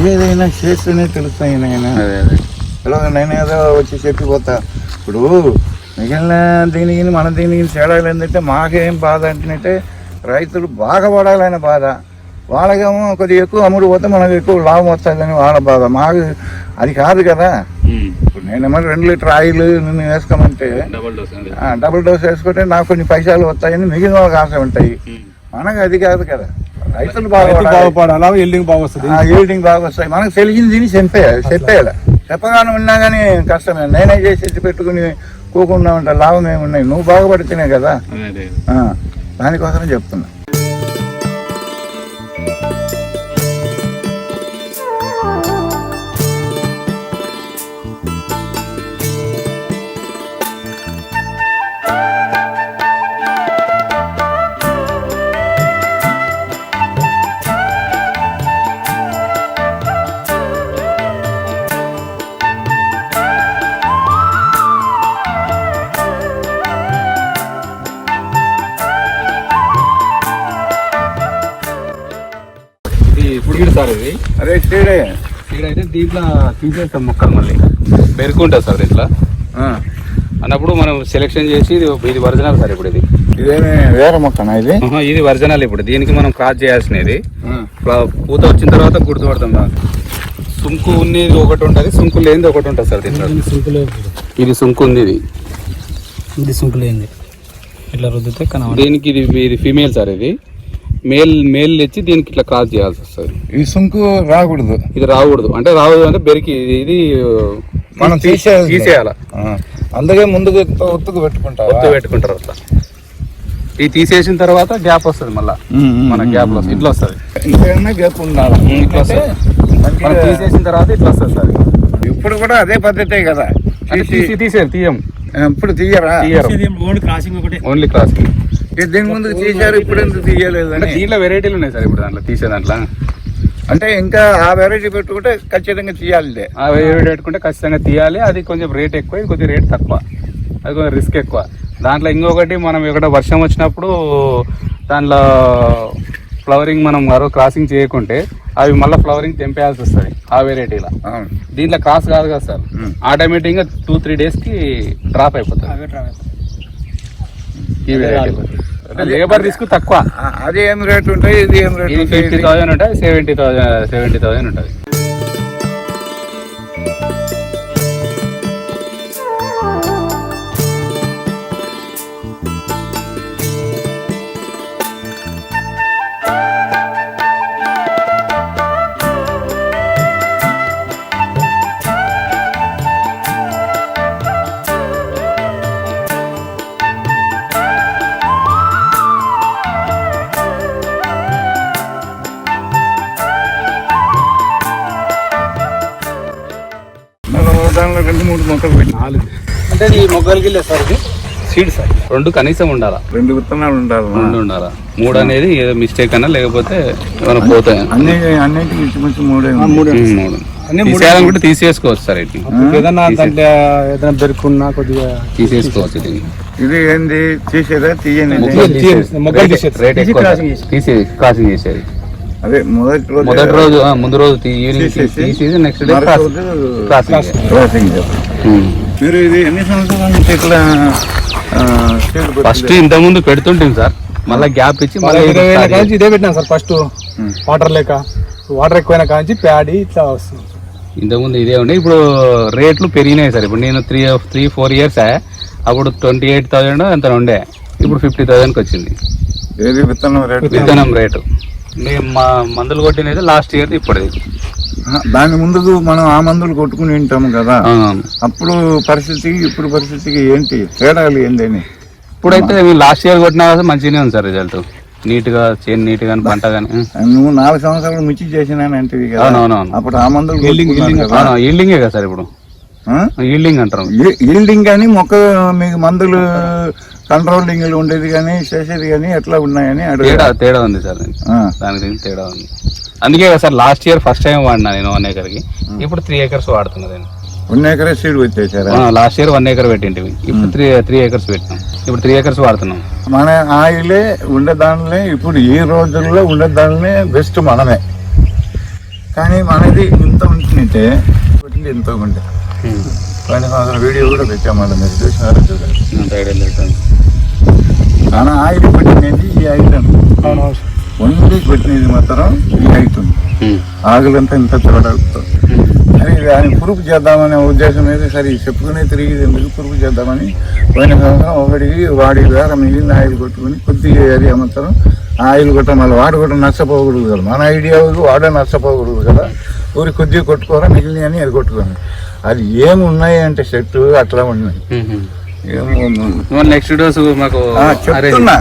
ఏదైనా చేస్తేనే తెలుస్తాయి నాయన. అదే అదే. ఇలా నేను ఏదో వచ్చి చెప్పిపోతా. ఇప్పుడు మిగిలిన దీనికి మన దీనికి తేడాలు ఏంటంటే మాకేం బాధ అంటున్నట్టే రైతులు బాగా పడాలనే బాధ. వాళ్ళకేమో కొద్దిగా ఎక్కువ అమ్ముడు పోతే మనకు ఎక్కువ లాభం వస్తుందని వాళ్ళ బాధ. మాకు అది కాదు కదా. ఇప్పుడు నేనేమో రెండు లీటర్ ఆయిల్ నేను వేసుకోమంటే డబల్ డోస్ వేసుకుంటే నాకు కొన్ని పైసలు వస్తాయని మిగిలిన వాళ్ళకి ఆశ ఉంటాయి. మనకు అది కాదు కదా. రైతులు రైతు బాగా బాగుపడాలా ఎల్డింగ్ బాగా వస్తుంది ఈల్డింగ్ బాగా వస్తాయి మనకు తెలిసింది తిని చెప్పేయాలి చెప్పేయాలి. చెప్పగానే ఉన్నా కానీ కష్టమే నేనే చేసేసి పెట్టుకుని కూకుండా ఉంటా లాభం ఏమున్నాయి? నువ్వు బాగుపడితేనే కదా. అదే అదే. ఆ, దానికోసమే చెప్తున్నా. సీడ్ సార్ ఇది. అదే సీడే సీడ్ అయితే దీంట్లో తీసేస్తాం మొక్కలు మళ్ళీ. పెరుకుంటుంది సార్ దీంట్లో? ఆ, అన్నప్పుడు మనం సెలెక్షన్ చేసి ఇది ఇది ఒరిజినల్ సార్ ఇప్పుడు ఇది. ఇదేమి వేరే మొక్కనా ఇది? ఇది ఒరిజినల్ ఇప్పుడు. దీనికి మనం క్రాస్ చేయాల్సినది. పూత వచ్చిన తర్వాత గుర్తుపడతాం సుంకు ఉన్నది ఒకటి ఉంటుంది సుంకు లేనిది ఒకటి ఉంటుంది సార్ దీంట్లో. సింకులు ఇది సుంకు ఉంది ఇది. ఇది సింకులు ఏంది ఇట్లా రుద్దితే దీనికి ఇది ఇది ఫీమేల్ సార్ ఇది. మేల్ మేల్ తెచ్చి దీనికి ఇట్లా క్రాస్ చేయాల్సి వస్తుంది. ఈ సుంకు రాకూడదు. ఇది రాకూడదు. అంటే రాకూడదు అంటే బెరికి ఇది- మనం తీ- తీసేయాలి. తీసేయాల. ఆ, అందుకే ముందుకు ఒత్తుకు పెట్టుకుంటావా? ఒత్తు పెట్టుకుంటారు అట్లా. ఇది తీసేసిన తర్వాత గ్యాప్ వస్తుంది మళ్ళా. మన గ్యాప్లో ఉమ్. ఇట్లా వస్తుంది. ఇంకేమైనా గ్యాప్ ఉండాలి? ఇట్లా వస్తుంది. మనం తీసేసిన తర్వాత ఇట్లా వస్తుంది సార్. ఇప్పుడు కూడా అదే పద్ధతే కదా. తీసి తీసి తీసేది తీయం. ఇప్పుడు తీయరా? ఓన్లీ క్రాసింగ్ ఒకటే. ఓన్లీ క్రాస్ ఇది దీని ముందు తీశారు ఇప్పుడు ఎందుకు తీయలేదు అంటే దీంట్లో వెరైటీలు ఉన్నాయి సార్ ఇప్పుడు దాంట్లో తీసే దాంట్లో. అంటే ఇంకా ఆ వెరైటీ పెట్టుకుంటే ఖచ్చితంగా తీయాలి ఆ వెరైటీ పెట్టుకుంటే ఖచ్చితంగా తీయాలి. అది కొంచెం రేట్ ఎక్కువ ఇది కొంచెం రేట్ తక్కువ. అది కొంచెం రిస్క్ ఎక్కువ. దాంట్లో ఇంకొకటి మనం ఎక్కడ వర్షం వచ్చినప్పుడు దాంట్లో ఫ్లవరింగ్ మనం మరో క్రాసింగ్ చేయకుంటే అవి మళ్ళీ ఫ్లవరింగ్ తెంపేయాల్సి వస్తుంది ఆ వెరైటీలో దీంట్లో క్రాస్ కాదు కదా సార్. ఆటోమేటిక్గా టూ త్రీ డేస్కి డ్రాప్ అయిపోతుంది. ఈ లేబర్ రిస్క్ తక్కువ. అది ఏం రేట్ ఉంటాయి ఇది ఏం రేట్ ఉంటాయి ఫిఫ్టీ? థౌసండ్ ఉంటుంది సెవెంటీ థౌసండ్ సెవెంటీ థౌసండ్ ఉంటుంది. రెండు మూడు మొక్కలు పెట్టి. నాలుగు. అంటే ఈ మొగ్గలకి వెళ్ళే సార్ ఇది? Seed sir. రెండు కనీసం ఉండాలా? రెండు విత్తనాలు ఉండాలి రెండు ఉండాలా? మూడు అనేది ఏదో మిస్టేక్ అన్నా లేకపోతే ఏమైనా పోతాయి? అన్ని అన్నింటికి మూడే ఉంది. మూడు మూడు. మూడు తీసేయాలనుకుంటే తీసేసుకోవచ్చు సార్ ఇది. ఏదన్నా దాంట్లో ఏదైనా బెరుకున్నా కొద్దిగా తీసేసుకోవచ్చు ఇది. ఇది ఏంది? తీసేదా? తీయని మొగ్గలు తీయాలి. తీసేది. మొగ్గలు రేట్- తీసేది. రేట్ తీసి ఎక్కువ క్రాసింగ్. చేసేది. అదే మొదటి రోజు మొదటి రోజు ముందు రోజు ఈవినింగ్ తీసేసి నెక్స్ట్ డే క్రాసింగ్. మీరు ఇది ఎన్ని సంవత్సరాల నుంచి ఇట్లా ఫస్ట్ ఇంత ముందు పెడుతుంటాం సార్. మళ్ళీ గ్యాప్ ఇచ్చి మళ్ళీ ఇరవై వేల start కాంచి ఇదే పెట్టినాం సార్ ఫస్ట్. వాటర్ లేక. వాటర్ ఎక్కువైన కాంచి ప్యాడీ ఇట్లా వస్తుంది. ఇంతకుముందు ఇదే ఉండే. ఇప్పుడు రేట్లు పెరిగినాయి సార్. ఇప్పుడు నేను త్రీ త్రీ ఫోర్ ఇయర్స్ అప్పుడు ట్వంటీ ఎయిట్ థౌజండ్ ఎంత ఉండే. ఇప్పుడు ఫిఫ్టీ థౌజండ్కి వచ్చింది. విత్తనం రేట్? విత్తనం రేటు. మేము మా మందులు కొట్టినది లాస్ట్ ఇయర్ ఇప్పుడు ఆ, దాని ముందుకు మనం ఆ మందులు కొట్టుకుని ఉంటాము కదా. అప్పుడు పరిస్థితికి ఇప్పుడు పరిస్థితికి ఏంటి? తేడాలు ఏంటని ఇప్పుడైతే లాస్ట్ ఇయర్ కొట్టినా కదా మంచిగానే ఉంది సార్ రిజల్ట్ నీట్గా చేను నీట్గా పంట కానీ నువ్వు నాలుగు సంవత్సరాలు మిర్చి చేసినానంటివి కదా. అవునవునవును. అప్పుడు ఆ మందులు కదా. సార్ ఇప్పుడు? ఈల్డింగ్ అంటారు. ఈల్డింగ్ కానీ మొక్క మీకు మందులు కంట్రోలింగ్ ఉండేది కానీ చేసేది కానీ ఎట్లా ఉన్నాయని తేడా తేడా ఉంది సార్ దానికి. తేడా ఉంది. అందుకే కదా sir last year first time వాడినా నేను వన్ ఏకర్కి ఇప్పుడు త్రీ ఏకర్స్ వాడుతున్నా నేను. ఉన్న ఎకరే సీడ్ వచ్చేసారా లాస్ట్ ఇయర్ వన్ ఏకర్ పెట్టింటివి. ఇప్పుడు త్రీ త్రీ ఏకర్స్ పెట్టినాం. ఇప్పుడు త్రీ ఏకర్స్ వాడుతున్నాం. మన ఆయిలే ఉండే దానిలే ఇప్పుడు ఈ రోజుల్లో ఉండే దానిలే బెస్ట్ మనమే. కానీ మనది ఇంత కొట్టింది ఇంత ఉండే వీడియో కూడా పెట్టాం మళ్ళీ మీరు చూసినారో? చాలా ఆయిల్ కొట్టినది ఈ ఐటమ్ ఓన్లీ కొట్టినది మాత్రం ఈ ఐటమ్ ఆకులంతా ఇంత చూడగలుగుతాం అని దాన్ని పురుగు చేద్దామనే ఉద్దేశం మీద సరే చెప్పుకునే తిరిగి ఎందుకు పురుగు చేద్దామని? పోయిన సంవత్సరం ఒకటికి వాడి ద్వారా మిగిలిన ఆయిల్ కొట్టుకుని కొద్దిగా ఏరియా మొత్తం ఆ ఆయిల్ కొట్టడం మళ్ళీ వాడు కూడా నష్టపోకూడదు కదా. మన ఐడియా వాడే నష్టపోకూడదు కదా. ఊరి కొద్దిగా కొట్టుకోరా మిగిలిన అని అది కొట్టుకోండి. అది ఏమి ఉన్నాయి అంటే చెట్టు అట్లా ఉన్నాయి. నెక్స్ట్ డోస్ మాకు చెప్తున్నా.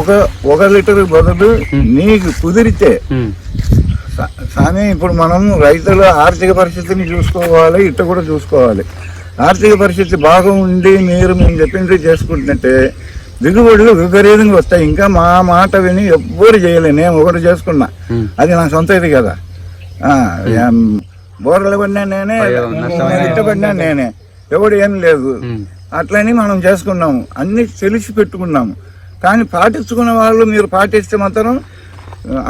ఒక ఒక లీటర్ బదులు నీకు కుదిరితే కానీ ఇప్పుడు మనం రైతుల ఆర్థిక పరిస్థితిని చూసుకోవాలి ఇట్ట కూడా చూసుకోవాలి. ఆర్థిక పరిస్థితి బాగా ఉండి మీరు మేము చెప్పింది చేసుకుంటుంటే దిగుబడులు విపరీతంగా వస్తాయి. ఇంకా మా మాట విని ఎవ్వరు చేయలేదు నేను ఒకటి చేసుకున్నా. అది నా సొంత ఇది కదా. బోర్లు పడినా నేనే ఇట్ట పడినా నేనే. ఎవడు ఏం లేదు. అట్లని మనం చేసుకున్నాము. అన్ని తెలిసి పెట్టుకున్నాము. కానీ పాటించుకున్న వాళ్ళు మీరు పాటిస్తే మాత్రం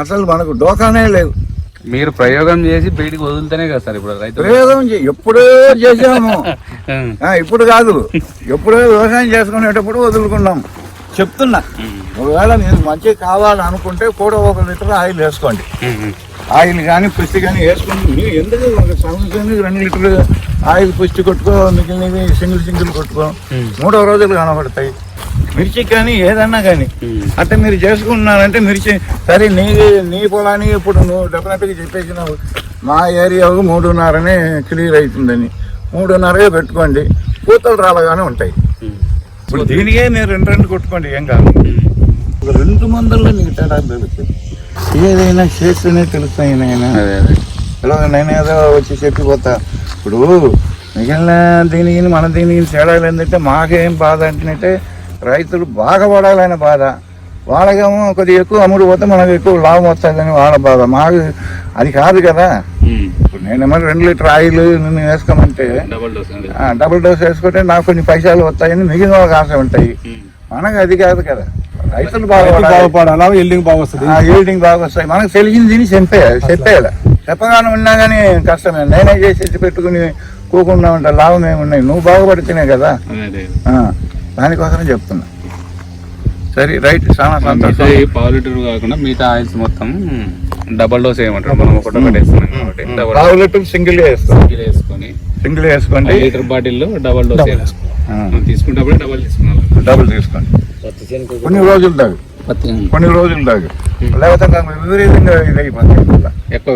అసలు మనకు డోకానే లేదు మీరు ప్రయోగం చేసి బయటికి వదులుతేనే కదా సార్ ఇప్పుడు రైతు ప్రయోగం ఎప్పుడో చేసాము ఆ, ఇప్పుడు కాదు. ఎప్పుడో వ్యవసాయం చేసుకునేటప్పుడు వదులుకున్నాం. చెప్తున్నా. ఒకవేళ నేను మంచి కావాలనుకుంటే కూడా ఒక లీటర్ ఆయిల్ వేసుకోండి. ఆయిల్ కానీ పుష్టి కానీ వేసుకుని ఎందుకు ఒక సంవత్సరానికి రెండు లీటర్లు ఆయిల్ పుష్టి కొట్టుకో మిగిలినవి సింగిల్ సింగిల్ కొట్టుకో? మూడో రోజులు కనబడతాయి. మిర్చి కానీ ఏదన్నా కానీ. అట్లా మీరు చేసుకున్నారంటే మిర్చి సరే నీ నీ పొలానికి ఇప్పుడు నువ్వు డెఫినెట్గా చెప్పేసినావు మా ఏరియాకు మూడున్నరనే క్లియర్ అవుతుందని. మూడున్నరగా పెట్టుకోండి పూతలు రాలగానే ఉంటాయి. ఇప్పుడు దీనికే మీరు రెండు రెండు కొట్టుకోండి ఏం కాదు. ఒక రెండు మందుల్లో నీకు తేడా ఏదైనా చేస్తేనే తెలుస్తాయి నాయన. ఇలా నేను ఏదో వచ్చి చెప్పిపోతా. ఇప్పుడు మిగిలిన దీనికి మన దీనికి తేడాలు ఏంటంటే మాకేం బాధ అంటే రైతులు బాగా పడాలనే బాధ. వాళ్ళకేమో కొద్దిగా ఎక్కువ అమ్ముడు పోతే మనకు ఎక్కువ లాభం వస్తుందని వాళ్ళ బాధ. మాకు అది కాదు కదా. ఇప్పుడు నేనేమో రెండు లీటర్ ఆయిల్ నిన్ను వేసుకోమంటే డబుల్ డోస్ వేసుకుంటే నాకు కొన్ని పైసలు వస్తాయని మిగిలిన వాళ్ళకి ఆశ ఉంటాయి. మనకు అది కాదు కదా. రైతులు బాగా బాగుపడాలా? ఎల్డింగ్ బాగా వస్తుంది ఈల్డింగ్ బాగా వస్తాయి మనకు తెలిసింది తిని చెప్పేయాలి చెప్పేయాలి చెప్పగానే ఉన్నా కానీ కష్టమే. నేనే చేసేసి పెట్టుకుని కూకుండా ఉంటా లాభం ఏమున్నాయి? నువ్వు బాగుపడితేనే కదా. అదే అదే. ఆ, దానికోసమే చెప్తున్నా. సరే రైట్. చాలా మిగతా సంతోషం. ఈ పావు లీటర్ కాకుండా మిగతా ఆయిల్స్ మొత్తం డబల్ డోస్ వేయమంటారు. మనం ఒకటి ఒకటి వేస్తున్నాం కాబట్టి. పావు లీటర్ సింగిల్ వేస్తాం. సింగిల్ వేసుకొని సింగిల్ వేసుకోండి. లీటర్ బాటిల్లో డబల్ డోస్ మనం తీసుకున్నప్పుడే డబల్ తీసుకున్నాం డబుల్ తీసుకోండి. కొన్ని రోజులు దాగు కొన్ని రోజులు దాగు లేకపోతే నాకు విపరీతంగా ఇది అయిపోతుంది ఎక్కువ